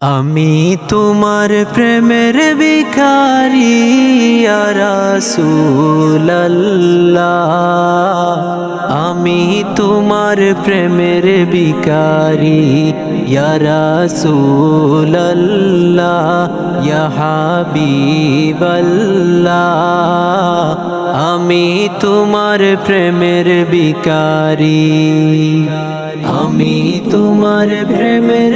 আমি তোমার প্রেমের ভিখারি রাসূলুল্লাহ। আমি তোমার প্রেমের ভিখারি রাসূলুল্লাহ। ইয়া হাবিবাল্লাহ। আমি তোমার প্রেমের ভিখারি, আমি তোমার প্রেমের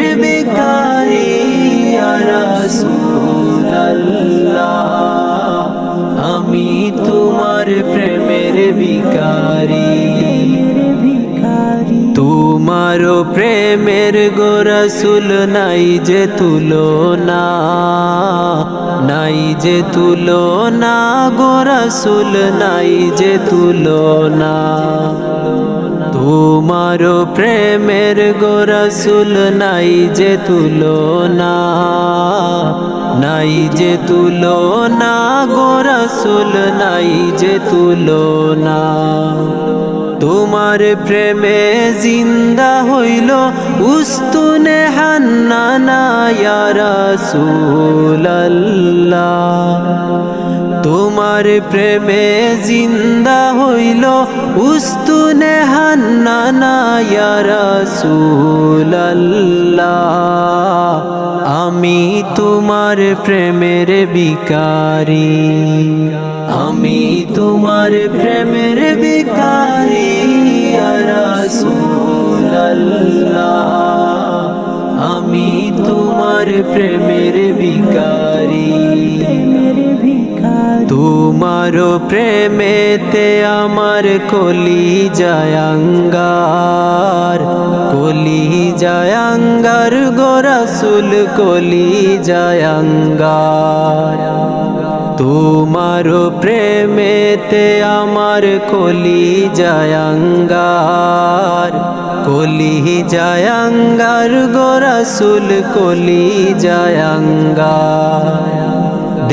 আমি তোমার প্রেমের ভিখারি। তোমার প্রেমের গোরসুল নাই যে তুলো না নাই যে তুলো না গোরসুল নাই যে তুলো না তোমার প্রেমের গোরসুল নাই যে তুলো না নাই যে তুলো না গোরসুল নাই যে তুলো না তোমার প্রেমে জিন্দা হইল উস্তুনে হান্নানা ইয়া রাসূলুল্লাহ। তোমার প্রেমে জিন্দা হইল, উস্তুনে হান্নানা আমি তোমার প্রেমের বিকারি আমি তোমার প্রেমের বিকারি রাসূলুল্লাহ। আমি তোমার প্রেমের বিকারি তোমার প্রেমেতে আমার কলি জায়াঙ্গার কলি জায়াঙ্গার গোরাসুল কলি জায়াঙ্গার তোমার প্রেমেতে আমার কলি জায়াঙ্গার কলি জায়াঙ্গার গোরাসুল কলি জায়াঙ্গার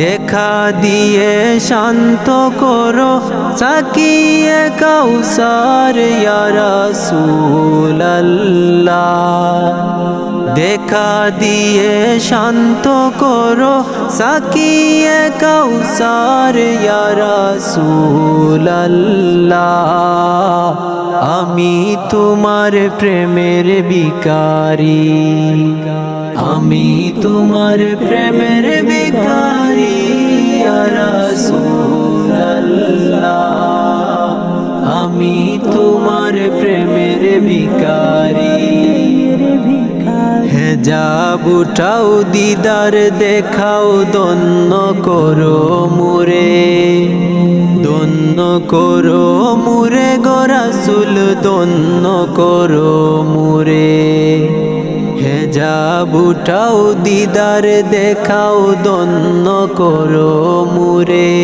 দেখা দিয়ে শান্ত করো সাকিয়ে কৌসার রাসূলুল্লাহ। দেখা দিয়ে শান্ত করো সাকিয়ে কৌসার রাসূলুল্লাহ। আমি তোমার প্রেমের বিকারি আমি তোমার প্রেমের বিকারি আমি তোমার প্রেমের বিকারি হেজাব উঠাও দিদার, দেখাও দন্য করো মুরে। দন্য করো মুরে গরাসুল দন্য করো মুরে। উঠাও দিদার, দেখাও দন্য করো মুরে।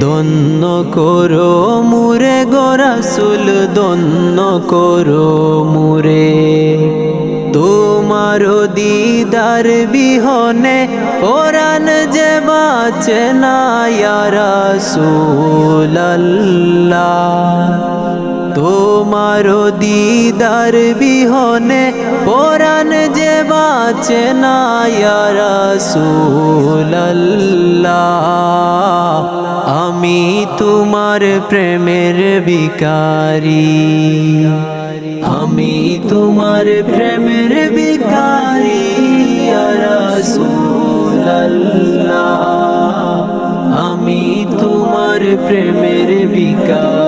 দন্য করো মুরে গরাসুল দন্য করো মুরে। তোমার দিদার বিহনে ওরান যে বাঁচে না রাসূলুল্লাহ। তোমার দিদার বিহনে ওরান যে বাঁচে না আমি তোমার প্রেমের বিকারি আমি তোমার প্রেমের বিকারি আমি তোমার প্রেমের বিকারি